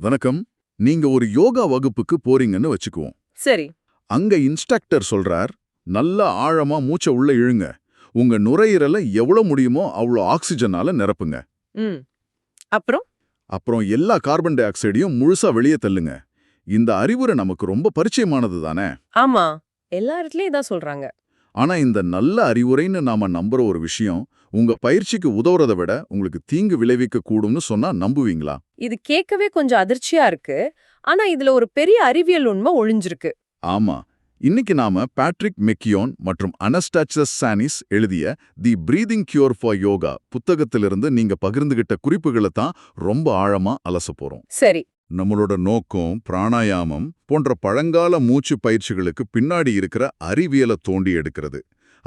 வணக்கம். நீங்க ஒரு யோகா வகுப்புக்கு போறீங்கன்னு வச்சுக்குவோம். சரி. அங்க இன்ஸ்ட்ரக்டர் சொல்றார் நல்ல ஆழமா மூச்சை உள்ள இழுங்க. உங்க நுரையீரலை எவ்வளவு முடியுமோ அவ்வளோ ஆக்சிஜனால நிரப்புங்க. ம். அப்புறம்? அப்புறம் எல்லா கார்பன் டை ஆக்சைடையும் முழுசா வெளியே தள்ளுங்க. இந்த அறிவுரை நமக்கு ரொம்ப பரிச்சயமானது தானே? ஆமா. எல்லா இடத்துலயும் இதான் சொல்றாங்க. ஆனா இந்த நல்ல அறிவுரைன்னு நாம நம்புற ஒரு விஷயம் உங்க பயிற்சிக்கு உதவுறதை விட உங்களுக்கு தீங்கு விளைவிக்க கூடும்னு சொன்னா நம்புவீங்களா? இது கேட்கவே கொஞ்சம் அதிர்ச்சியா இருக்கு. ஆனா இதுல ஒரு பெரிய அறிவியல் உண்மை ஒளிஞ்சிருக்கு. ஆமா. இன்னைக்கு நாம பேட்ரிக் மெக்கியோன் மற்றும் அனஸ்டாச்சஸ் சானிஸ் எழுதிய the breathing cure for yoga புத்தகத்திலிருந்து நீங்க பகிர்ந்துகிட்ட குறிப்புகளை தான் ரொம்ப ஆழமா அலச போறோம். சரி. நம்மளோட நோக்கம் பிராணாயாமம் போன்ற பழங்கால மூச்சு பயிற்சிகளுக்கு பின்னாடி இருக்கிற அறிவியலை தோண்டி எடுக்கிறது.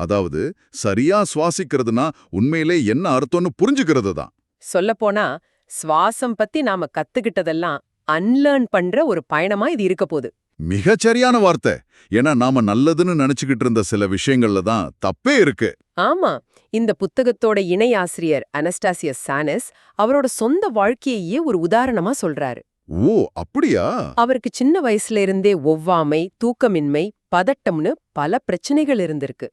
அதாவது சரியா சுவாசிக்கிறதுனா உண்மையிலே என்ன அர்த்தம்னு புரிஞ்சுக்கிறது தான். சொல்லப்போனா சுவாசம் பத்தி நாம கத்துக்கிட்டதெல்லாம் அன்லேர்ன் பண்ற ஒரு பயணமா இது இருக்க போகுது. மிகச்சரியான வார்த்தை. ஏன்னா நாம நல்லதுன்னு நினைச்சுக்கிட்டு இருந்த சில விஷயங்கள்ல தான் தப்பே இருக்கு. ஆமா. இந்த புத்தகத்தோட இணை ஆசிரியர் அனஸ்டாசியஸ் சானஸ் அவரோட சொந்த வாழ்க்கையையே ஒரு உதாரணமா சொல்றாரு. ஓ அப்படியா? அவருக்கு சின்ன வயசுல இருந்தே ஒவ்வாமை தூக்கமின்மை பதட்டம்னு பல பிரச்சனைகள் இருந்திருக்கு.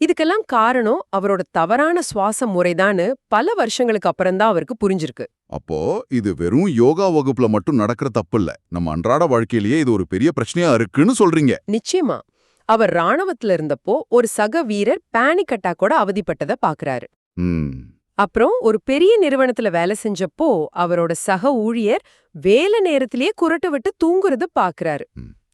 இதுக்கெல்லாம் காரணம் அவரோட தவறான சுவாச முறைதான்னு பல வருஷங்களுக்கு அப்புறம்தான் அவருக்கு புரிஞ்சிருக்கு. அப்போ இது வெறும் யோகா வகுப்புல மட்டும் நடக்கிற தப்பு இல்ல நம்ம அன்றாட வாழ்க்கையிலேயே இது ஒரு பெரிய பிரச்சனையா இருக்குன்னு சொல்றீங்க. நிச்சயமா. அவர் ராணுவத்துல இருந்தப்போ ஒரு சக வீரர் பேனிக் அட்டாக்கோட அவதிப்பட்டத பாக்குறாரு. அப்புறம் ஒரு பெரிய நிறுவனத்துல வேலை செஞ்சப்போ அவரோட சக ஊழியர் வேலை நேரத்திலேயே குரட்டு விட்டு தூங்குறத பாக்குறாரு.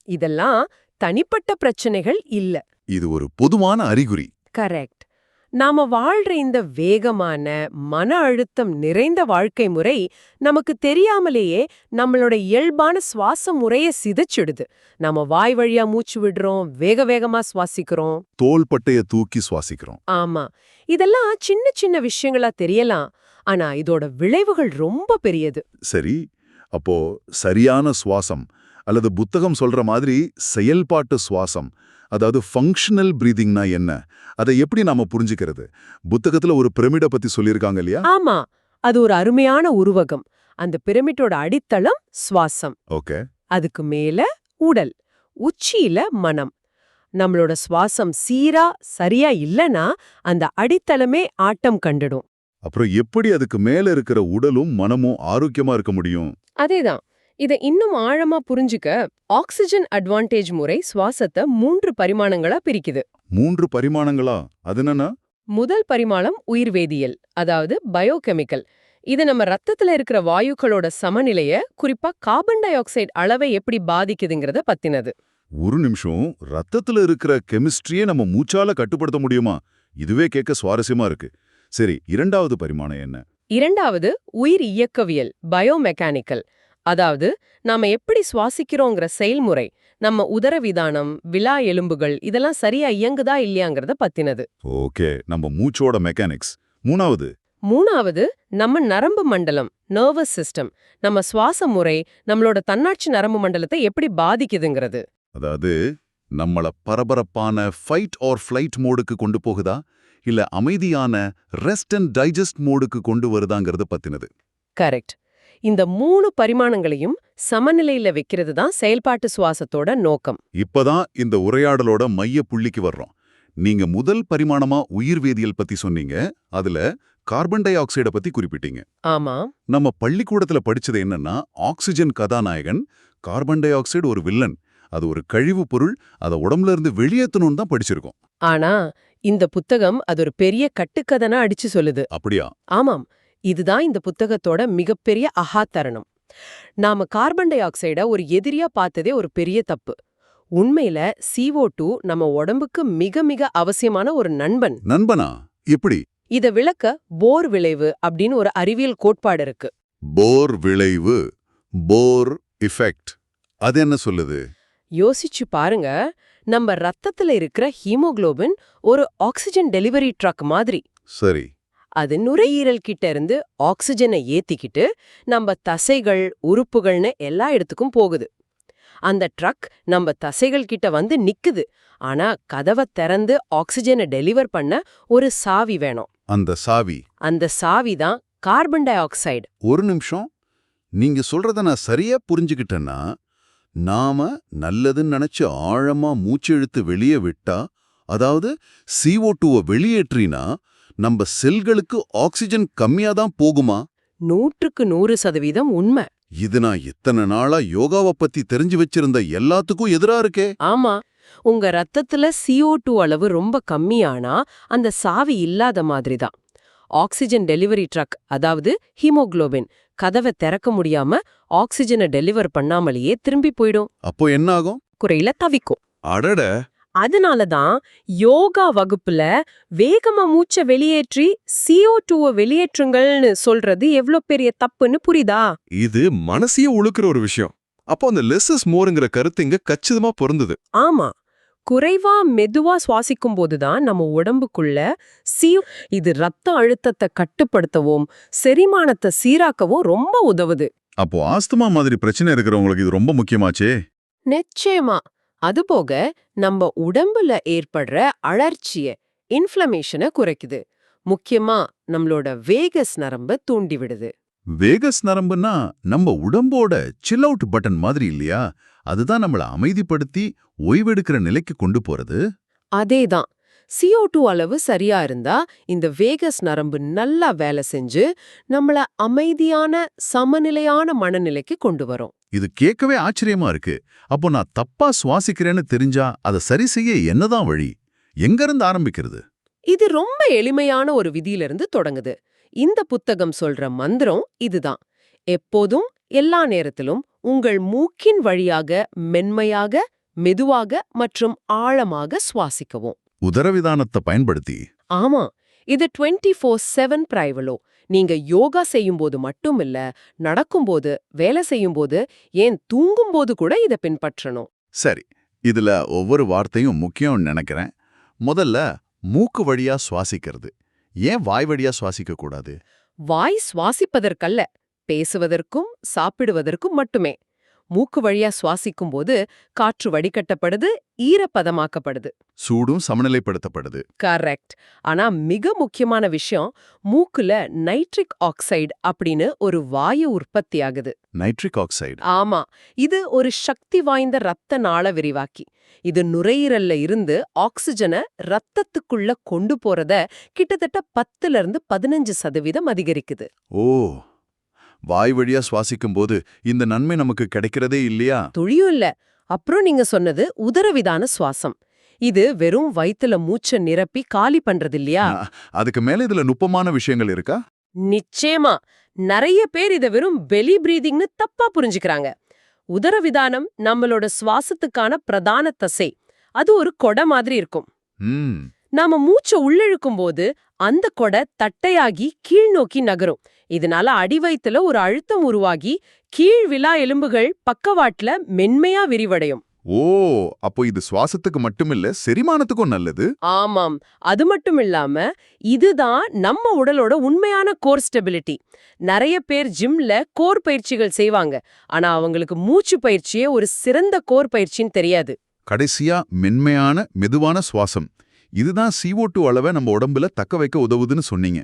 இதெல்லாம் தனிப்பட்ட பிரச்சனைகள் இல்ல. இது ஒரு பொதுவான அறிகுறி. கரெக்ட். நாம வாழ்ற இந்த வேகமான மன அழுத்தம் நிறைந்த வாழ்க்கை முறை நமக்கு தெரியாமலேயே நம்மளோட இயல்பான சுவாச முறைய சிதைச்சிடுது. நம்ம வாய் வழியா மூச்சு விடுறோம் வேக வேகமா சுவாசிக்கிறோம். தோள்பட்டைய தூக்கி சுவாசிக்கிறோம். ஆமா. இதெல்லாம் சின்ன சின்ன விஷயங்களா தெரியலாம் ஆனா இதோட விளைவுகள் ரொம்ப பெரியது. சரி. அப்போ சரியான சுவாசம் அல்லது புத்தகம் சொல்ற மாதிரி செயல்பாட்டு சுவாசம் அதாவது ஃபங்க்ஷனல் பிரீதிங்னா என்ன? அதை எப்படி நாம புரிஞ்சுக்கிறது? புத்தகத்துல ஒரு பிரமிட பத்தி சொல்லியிருக்காங்க இல்லையா? ஆமா அது ஒரு அருமையான உருவகம். அந்த பிரமிட்டோட அடித்தளம் சுவாசம். ஓகே. அதுக்கு மேல உடல் உச்சியில மனம். நம்மளோட சுவாசம் சீரா சரியா இல்லனா அந்த அடித்தளமே ஆட்டம் கண்டுடும். அப்புறம் எப்படி அதுக்கு மேல இருக்கிற உடலும் மனமும் ஆரோக்கியமா இருக்க முடியும்? அதேதான். இத இன்னும் ஆழமா புரிஞ்சுக்க ஆக்சிஜன் அட்வான்டேஜ் முறை சுவாசத்தை மூன்று பரிமாணங்களா பிரிக்குது. மூன்று பரிமாணங்களா? அது என்னன்னா? முதல் பரிமாணம் உயிர்வேதியியல் அதாவது பயோகெமிக்கல். இது நம்ம ரத்தத்துல இருக்கிற வாயுக்களோட சமநிலைய குறிப்பா கார்பன் டை ஆக்சைடு அளவை எப்படி பாதிக்குதுங்கிறத பத்தினது. ஒரு நிமிஷம் ரத்தத்துல இருக்கிற கெமிஸ்ட்ரியே நம்ம மூச்சால கட்டுப்படுத்த முடியுமா? இதுவே கேட்க சுவாரஸ்யமா இருக்கு. சரி இரண்டாவது பரிமாணம் என்ன? இரண்டாவது உயிர் இயக்கவியல் பயோமெக்கானிக்கல். அதாவது நாம எப்படி சுவாசிக்கிறோங்கிற செயல்முறை நம்ம உதரவிதானம் விலா எலும்புகள் இதெல்லாம் சரியா இயங்குதா இல்லையாங்கிறத பத்தினது. ஓகே நம்ம மூச்சோட மெக்கானிக்ஸ். மூணாவது? மூணாவது நம்ம நரம்பு மண்டலம் நர்வஸ் சிஸ்டம். நம்ம சுவாச முறை நம்மளோட தன்னாட்சி நரம்பு மண்டலத்தை எப்படி பாதிக்குதுங்கிறது. அதாவது நம்மள பரபரப்பான ஃபைட் ஆர் ஃப்ளைட் மோடுக்கு கொண்டு போகுதா? இல்ல அமைதியான ரெஸ்ட் அண்ட் டைஜஸ்ட் மோடுக்கு கொண்டு வருதாங்கிறது பத்தினது. கரெக்ட் இந்த மூணு பரிமாணங்களையும் சமநிலையில வைக்கிறது தான் செயல்பாட்டு சுவாசத்தோட நோக்கம். இப்பதான் இந்த உரையாடலோட மைய புள்ளிக்கு வர்றோம். நீங்க முதல் பரிமாணமா உயிர்வேதியியல் பத்தி சொன்னீங்க. அதுல கார்பன் டை ஆக்சைட பத்தி குறிப்பிட்டீங்க. ஆமா. நம்ம பள்ளிக்கூடத்துல படிச்சது என்னன்னா ஆக்சிஜன் கதாநாயகன் கார்பன் டை ஆக்சைடு ஒரு வில்லன். அது ஒரு கழிவு பொருள் அதை உடம்புல இருந்து வெளியேத்தணும்னு தான் படிச்சிருக்கோம். ஆனா இந்த புத்தகம் அது ஒரு பெரிய கட்டுக்கதனா அடிச்சு சொல்லுது. அப்படியா? ஆமாம். இதுதான் இந்த புத்தகத்தோட மிகப்பெரிய அஹா தருணம். நாம கார்பன் டை ஆக்சைட ஒரு எதிரியா பார்த்ததே ஒரு பெரிய தப்பு. உண்மையில CO2 டூ நம்ம உடம்புக்கு மிக மிக அவசியமான ஒரு நண்பன். நண்பனா? எப்படி? இத விளக்க போர் விளைவு அப்படின்னு ஒரு அறிவியல் கோட்பாடு இருக்கு. போர் விளைவு போர் இஃபெக்ட் அது என்ன சொல்லுது? யோசிச்சு பாருங்க. நம்ம ரத்தத்துல இருக்கிற ஹீமோகுளோபின் ஒரு ஆக்சிஜன் டெலிவரி ட்ரக் மாதிரி. சரி. அது நுரையீரல் கிட்ட இருந்து ஆக்சிஜனை ஏத்திக்கிட்டு நம்ம தசைகள் உறுப்புகள்னு எல்லா இடத்துக்கும் போகுது. அந்த ட்ரக் நம்ம தசைகள் கிட்ட வந்து நிக்குது. ஆனா கதவை திறந்து ஆக்சிஜனை டெலிவர் பண்ண ஒரு சாவி வேணும். அந்த சாவி. அந்த சாவி தான் கார்பன் டை ஆக்சைடு. ஒரு நிமிஷம். நீங்க சொல்றத நான் சரியா புரிஞ்சுக்கிட்டேன்னா நாம நல்லதுன்னு நினைச்சு ஆழமா மூச்சு இழுத்து வெளியே விட்டா அதாவது CO2 டூவை வெளியேற்றினா நம்ம செல்களுக்கு ஆக்சிஜன் கம்மியா தான் போகுமா? நூற்றுக்கு நூறு சதவீதம் உண்மை. இது நான் இத்தனை நாளா யோகாவை பத்தி தெரிஞ்சு வச்சிருந்த எல்லாத்துக்கும் எதிரா இருக்கே. ஆமா உங்க ரத்தத்துல CO2 அளவு ரொம்ப கம்மியானா அந்த சாவி இல்லாத மாதிரி தான் ஆக்சிஜன் டெலிவரி ட்ரக் அதாவது ஹீமோகுளோபின் கதவை திறக்க முடியாம ஆக்சிஜனை டெலிவர் பண்ணாமலேயே திரும்பி போயிடும். அப்போ என்ன ஆகும் குறையில தவிக்கும். அடட! அதனால தான் யோகா வகுப்புல வேகமா மூச்சை வெளியேற்றி CO2 டூவை வெளியேற்றுங்கள்னு சொல்றது எவ்ளோ பெரிய தப்புன்னு புரியுதா? இது மனசையே உழுக்குற ஒரு விஷயம். அப்போ அந்த லெஸ் இஸ் மோருங்கிற கருத்து இங்க கச்சிதமா பொருந்தது. ஆமா. குறைவா மெதுவா சுவாசிக்கும் போதுதான் நம்ம உடம்புக்குள்ள சி இது ரத்த அழுத்தத்தை கட்டுப்படுத்தவும் செரிமானத்தை சீராக்கவும் ரொம்ப உதவுது. அப்போ ஆஸ்துமா மாதிரி பிரச்சனை இருக்கிறவங்களுக்கு இது ரொம்ப முக்கியமாச்சே? நிச்சயமா. அதுபோக நம்ம உடம்புல ஏற்படுற அழற்சிய இன்ஃப்ளமேஷனை குறைக்குது. முக்கியமா நம்மளோட வேகஸ் நரம்ப தூண்டி விடுது. வேகஸ் நரம்புனா நம்ம உடம்போட சில் அவுட் பட்டன் மாதிரி இல்லையா? அதுதான் நம்மள அமைதிப்படுத்தி ஓய்வெடுக்கிற நிலைக்கு கொண்டு போறது. அதேதான். CO2 அளவு சரியா இருந்தா இந்த வேகஸ் நரம்பு நல்லா வேலை செஞ்சு நம்மள அமைதியான சமநிலையான மனநிலைக்கு கொண்டு வரும். இது கேட்கவே ஆச்சரியமா இருக்கு. அப்போ நான் தப்பா சுவாசிக்கிறேன்னு தெரிஞ்சா அதை சரி செய்ய என்னதான் வழி? எங்க இருந்து ஆரம்பிக்கிறது? இது ரொம்ப எளிமையான ஒரு விதியிலிருந்து தொடங்குது. இந்த புத்தகம் சொல்ற மந்திரம் இதுதான். எப்போதும் எல்லா நேரத்திலும் உங்கள் மூக்கின் வழியாக மென்மையாக மெதுவாக மற்றும் ஆழமாக சுவாசிக்கவும். உதரவிதானத்தை பயன்படுத்தி. ஆமா. இது 24 ஃபோர் செவன் பிரைவலோ. நீங்க யோகா செய்யும்போது மட்டும் இல்ல நடக்கும்போது வேலை செய்யும்போது ஏன் தூங்கும்போது கூட இதை பின்பற்றணும். சரி இதுல ஒவ்வொரு வார்த்தையும் முக்கியம்னு நினைக்கிறேன். முதல்ல மூக்கு வழியா சுவாசிக்கிறது. ஏன் வாய் வழியா சுவாசிக்க கூடாது? வாய் சுவாசிப்பதற்கல்ல பேசுவதற்கும் சாப்பிடுவதற்கும் மட்டுமே. மூக்கு வழியா சுவாசிக்கும் போது காற்று வடிகட்டப்படுது ஈரப்பதமாக்கப்படுது. சூடும் சமநிலைப்படுத்தப்படுது. கரெக்ட். ஆனா மிக முக்கியமான விஷயம் மூக்குல நைட்ரிக் ஆக்சைடு அப்படின்னு ஒரு வாயு உற்பத்தி ஆகுது. Nitric oxide. ஆமா. இது ஒரு சக்தி வாய்ந்த ரத்த நாள விரிவாக்கி. இது நுரையீரல்ல இருந்து ஆக்சிஜனை ரத்தத்துக்குள்ள கொண்டு போறத கிட்டத்தட்ட பத்துல இருந்து பதினஞ்சு சதவீதம் அதிகரிக்குது. ஓ. வாய் வழியா சுவாசிக்கும் போது இந்த நன்மை நமக்கு கிடைக்கிறதே இல்லையா? துளியும் இல்ல. அப்புறம் நீங்க சொன்னது உதரவிதான சுவாசம். இது வெறும் வயித்துல மூச்ச நிரப்பி காலி பண்றது இல்லையா அதுக்கு மேல இதுல நுட்பமான விஷயங்கள் இருக்கா? நிச்சயமா. நிறைய பேர் இத வெறும் பெலி பிரீதிங்னு தப்பா புரிஞ்சுக்கிறாங்க. உதரவிதானம் நம்மளோட சுவாசத்துக்கான பிரதான தசை. அது ஒரு கொடை மாதிரி இருக்கும். நாம மூச்சை உள்ளிழுக்கும் போது அந்த கொடை தட்டையாகி கீழ் நோக்கி நகரும். இதனால அடிவயித்துல ஒரு அழுத்தம் உருவாகி கீழ் விலா எலும்புகள் பக்கவாட்டுல மென்மையா விரிவடையும். ஓ அப்போ இது சுவாசத்துக்கு மட்டுமில்ல செரிமானத்துக்கும் நல்லது? ஆமாம். அது மட்டும் இல்லாம இதுதான் நம்ம உடலோட உண்மையான கோர் ஸ்டெபிலிட்டி. நிறைய பேர் ஜிம்ல கோர் பயிற்சிகள் செய்வாங்க. ஆனா அவங்களுக்கு மூச்சு பயிற்சியே ஒரு சிறந்த கோர் பயிற்சின்னு தெரியாது. கடைசியா மென்மையான மெதுவான சுவாசம். இதுதான் CO2 டூ அளவை நம்ம உடம்புல தக்க வைக்க உதவுதுன்னு சொன்னீங்க.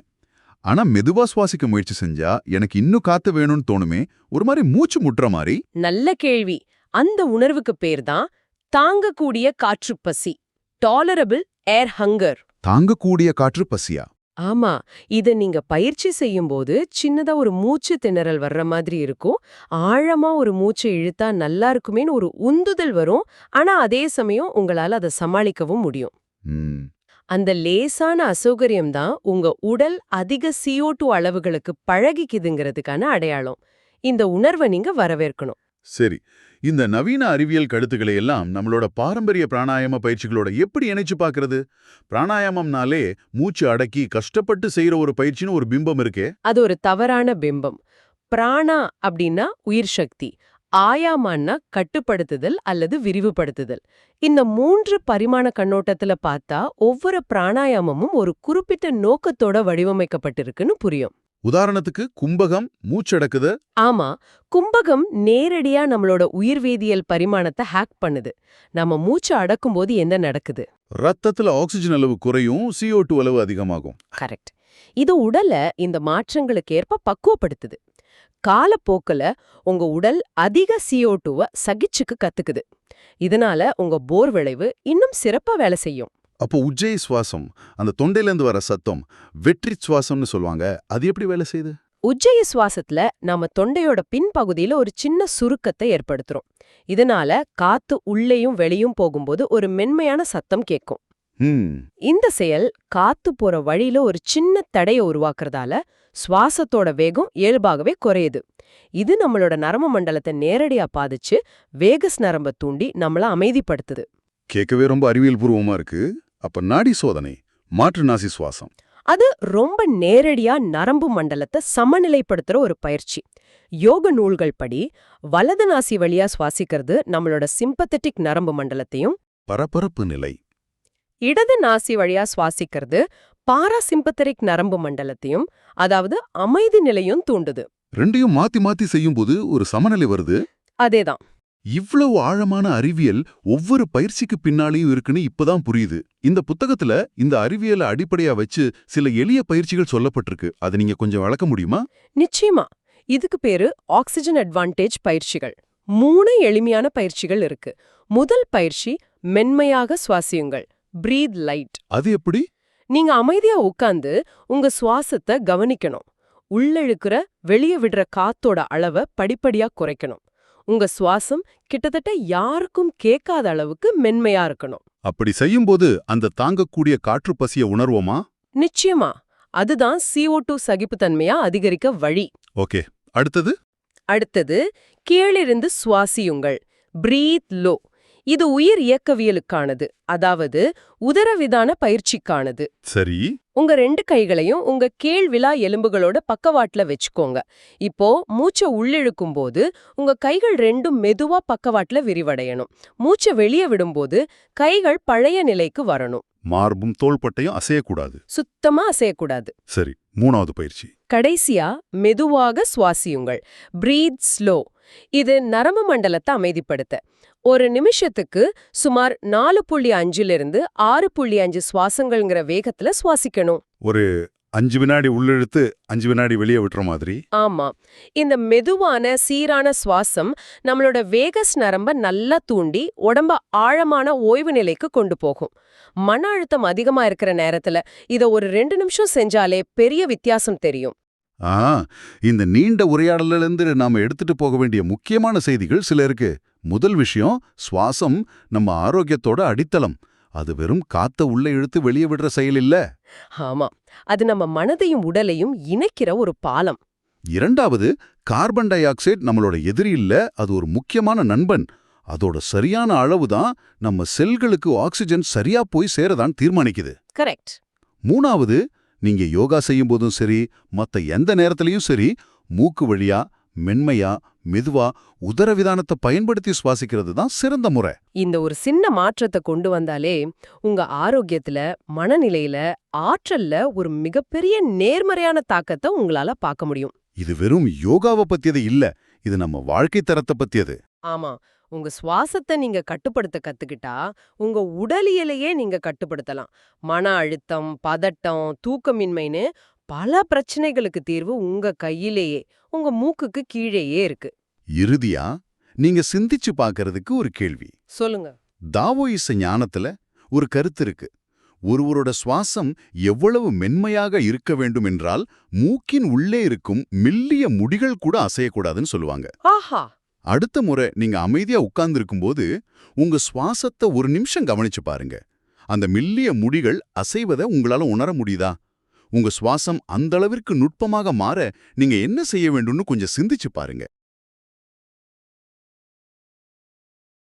ஆனா மெதுவா சுவாசிக்க முயற்சி செஞ்சா எனக்கு இன்னும் காத்து வேணும்னு தோணுமே ஒரு மாதிரி மூச்சு முட்டுற மாதிரி? நல்ல கேள்வி. அந்த உணர்வுக்கு பேர் தான் தாங்கக்கூடிய காற்றுப்பசி டாலரபிள் ஏர் ஹங்கர் தாங்கக்கூடிய காற்று பசியா? ஆமா. இத நீங்க பயிற்சி செய்யும்போது சின்னதா ஒரு மூச்சு திணறல் வர்ற மாதிரி இருக்கும். ஆழமா ஒரு மூச்சு இழுத்தா நல்லா இருக்குமேன்னு ஒரு உந்துதல் வரும். ஆனா அதே சமயம் உங்களால அதை சமாளிக்கவும் முடியும். அந்த லேசான அசௌகரியம் தான் உங்க உடல் அதிக CO2 அளவுகளுக்கு பழகிக்குதுங்கிறதுக்கான அடையாளம். இந்த உணர்வை நீங்க வரவேற்கணும். சரி. இந்த நவீன அறிவியல் கருத்துக்களை எல்லாம் நம்மளோட பாரம்பரிய பிராணாயாம பயிற்சிகளோட எப்படி இணைச்சு பார்க்கறது பிராணாயாமம்னாலே மூச்சு அடக்கி கஷ்டப்பட்டு செய்யற ஒரு பயிற்சின்னு ஒரு பிம்பம் இருக்கே. அது ஒரு தவறான பிம்பம். பிராணா அப்படின்னா உயிர் சக்தி. ஆயாமான்னா கட்டுப்படுத்துதல் அல்லது விரிவுபடுத்துதல். இந்த மூன்று பரிமாண கண்ணோட்டத்துல பார்த்தா ஒவ்வொரு பிராணாயாமமும் ஒரு குறிப்பிட்ட நோக்கத்தோட வடிவமைக்கப்பட்டிருக்குன்னு புரியும். உதாரணத்துக்கு கும்பகம் மூச்சடக்குது ஆமா கும்பகம் நேரடியா நம்மளோட உயிர்வேதியியல் பரிமாணத்தை ஹேக் பண்ணுது. நம்ம மூச்சு அடக்கும்போது என்ன நடக்குது? ரத்தத்துல ஆக்சிஜன் அளவு குறையும் CO2 டூ அளவு அதிகமாகும். கரெக்ட். இது உடலை இந்த மாற்றங்களுக்கு ஏற்ப பக்குவப்படுத்துது. காலப்போக்குல உங்க உடல் அதிக CO2 டூவை சகிச்சுக்க கத்துக்குது. இதனால உங்க போர் விளைவு இன்னும் சிறப்பா வேலை செய்யும். அப்போ உஜ்ஜை சுவாசம் அந்த தொண்டையிலேருந்து வர சத்தம் வெற்றி சுவாசம்னு சொல்லுவாங்க அது எப்படி வேலை செய்யுது? உஜ்ஜய சுவாசத்துல நாம தொண்டையோட பின்பகுதியில ஒரு சின்ன சுருக்கத்தை ஏற்படுத்துறோம். இதனால காத்து உள்ளேயும் வெளியும் போகும்போது ஒரு மென்மையான சத்தம் கேட்கும். இந்த செயல் காத்து போற வழியில ஒரு சின்ன தடைய உருவாக்குறதால சுவாசத்தோட வேகம் இயல்பாகவே குறையுது. இது நம்மளோட நரம்பு மண்டலத்தை நேரடியா பாதிச்சு வேகஸ் நரம்ப தூண்டி நம்மள அமைதிப்படுத்துது. கேட்கவே ரொம்ப அறிவியல் பூர்வமா இருக்கு. அப்ப நாடி சோதனை மாற்று நாசி சுவாசம். அது ரொம்ப நேரடியா நரம்பு மண்டலத்தை சமநிலைப்படுத்துற ஒரு பயிற்சி. யோக நூல்கள் படி வலது நாசி வழியா சுவாசிக்கிறது நம்மளோட சிம்பத்தட்டிக் நரம்பு மண்டலத்தையும் பரபரப்பு நிலை இடது நாசி வழியா சுவாசிக்கிறது பாராசிம்பத்தரிக் நரம்பு மண்டலத்தையும் அதாவது அமைதி நிலையும் தூண்டுது. ரெண்டையும் மாத்தி மாத்தி செய்யும்போது ஒரு சமநிலை வருது. அதேதான். இவ்வளவு ஆழமான அறிவியல் ஒவ்வொரு பயிற்சிக்கு பின்னாலேயும் இருக்குன்னு இப்பதான் புரியுது. இந்த புத்தகத்துல இந்த அறிவியலை அடிப்படையா வச்சு சில எளிய பயிற்சிகள் சொல்லப்பட்டிருக்கு. அதை நீங்க கொஞ்சம் விளக்க முடியுமா? நிச்சயமா. இதுக்கு பேரு ஆக்சிஜன் அட்வான்டேஜ் பயிற்சிகள். மூணு எளிமையான பயிற்சிகள் இருக்கு. முதல் பயிற்சி மென்மையாக சுவாசியுங்கள். பிரீத் லைட் அது எப்படி? நீங்க அமைதியா உட்கார்ந்து உங்க சுவாசத்தை கவனிக்கணும். உள்ளிழுக்கிற வெளிய விடுற காத்தோட அளவை படிப்படியா குறைக்கணும். உங்க சுவாசம் கிட்டத்தட்ட யாருக்கும் கேட்காத அளவுக்கு மென்மையா இருக்கணும். அப்படி செய்யும்போது அந்த தாங்கக்கூடிய காற்று பசிய உணர்வோமா? நிச்சயமா. அதுதான் CO2 டூ சகிப்புத்தன்மையா அதிகரிக்க வழி. ஓகே. அடுத்தது? அடுத்தது கீழிருந்து சுவாசியுங்கள். பிரீத் லோ இது உயிர் இயக்கவியலுக்கானது அதாவது உதரவிதான பயிற்சிக்கானது. சரி. உங்க ரெண்டு கைகளையும் உங்க கீழ் விலா எலும்புகளோட பக்கவாட்டுல வச்சுக்கோங்க. இப்போ மூச்சை உள்ளிழுக்கும் போது உங்க கைகள் ரெண்டும் மெதுவா பக்கவாட்டுல விரிவடையணும். மூச்சை வெளியே விடும்போது கைகள் பழைய நிலைக்கு வரணும். மார்பும் தோள்பட்டையும் அசையக்கூடாது. சுத்தமா அசையக்கூடாது. சரி மூணாவது பயிற்சி. கடைசியா மெதுவாக சுவாசியுங்கள். பிரீத் ஸ்லோ இது நரம்பு மண்டலத்தை அமைதிப்படுத்த. ஒரு நிமிஷத்துக்கு சுமார் நாலு புள்ளி அஞ்சிலிருந்து ஆறு புள்ளி அஞ்சு சுவாசங்கள்ங்கிற வேகத்துல சுவாசிக்கணும். ஒரு அஞ்சு வினாடி உள்ளிழுத்து அஞ்சு வினாடி வெளியே விட்டுற மாதிரி? ஆமா. இந்த மெதுவான சீரான சுவாசம் நம்மளோட வேகஸ் நரம்ப நல்லா தூண்டி உடம்ப ஆழமான ஓய்வு நிலைக்கு கொண்டு போகும். மன அழுத்தம் அதிகமா இருக்கிற நேரத்துல இத ஒரு ரெண்டு நிமிஷம் செஞ்சாலே பெரிய வித்தியாசம் தெரியும். ஆ இந்த நீண்ட உரையாடலிலிருந்து நாம எடுத்துட்டு போக வேண்டிய முக்கியமான செய்திகள் சில இருக்கு. முதல் விஷயம் சுவாசம் நம்ம ஆரோக்கியத்தோட அடித்தளம். அது வெறும் காத்த உள்ள இழுத்து வெளியே விடுற செயல் இல்ல. ஆமா. அது நம்ம மனதையும் உடலையும் இணைக்கிற ஒரு பாலம். இரண்டாவது கார்பன் டை ஆக்சைடு நம்மளோட எதிரி இல்ல அது ஒரு முக்கியமான நண்பன். அதோட சரியான அளவு தான் நம்ம செல்களுக்கு ஆக்சிஜன் சரியா போய் சேரதான் தீர்மானிக்குது. கரெக்ட். மூணாவது நீங்க யோகா செய்யும் போதும் சரி மத்த எந்த நேரத்திலையும் சரி மூக்கு வழியா மென்மையா மெதுவா உதரவிதானத்தை பயன்படுத்தி சுவாசிக்கிறது தான் சிறந்த முறை. இந்த ஒரு சின்ன மாற்றத்தை கொண்டு வந்தாலே உங்க ஆரோக்கியத்துல மனநிலையில ஆற்றல்ல ஒரு மிகப்பெரிய நேர்மறையான தாக்கத்தை உங்களால பார்க்க முடியும். இது வெறும் யோகாவை பத்தியது இல்ல இது நம்ம வாழ்க்கை தரத்தை பத்தியது. ஆமா உங்க சுவாசத்தை நீங்க கட்டுப்படுத்த கத்துக்கிட்டா உங்க உடலியலையே நீங்க கட்டுப்படுத்தலாம். மன அழுத்தம் பதட்டம் தூக்கமின்மைன்னு பல பிரச்சனைகளுக்கு தீர்வு உங்க கையிலேயே. உங்க மூக்குக்கு கீழேயே இருக்கு. இறுதியா? நீங்க சிந்திச்சு பார்க்கறதுக்கு ஒரு கேள்வி. சொல்லுங்க. தாவோயிச ஞானத்துல ஒரு கருத்து இருக்கு. ஒருவரோட சுவாசம் எவ்வளவு மென்மையாக இருக்க வேண்டும் என்றால் மூக்கின் உள்ளே இருக்கும் மெல்லிய முடிகள் கூட அசையக்கூடாதுன்னு சொல்லுவாங்க. ஆஹா! அடுத்த முறை நீங்க அமைதியா உட்கார்ந்திருக்கும்போது உங்க சுவாசத்தை ஒரு நிமிஷம் கவனிச்சு பாருங்க. அந்த மெல்லிய முடிகள் அசைவதை உங்களால உணர முடியுதா? உங்க சுவாசம் அந்த அளவிற்கு நுட்பமாக மாற நீங்க என்ன செய்ய வேண்டும்னு கொஞ்சம் சிந்திச்சு பாருங்க.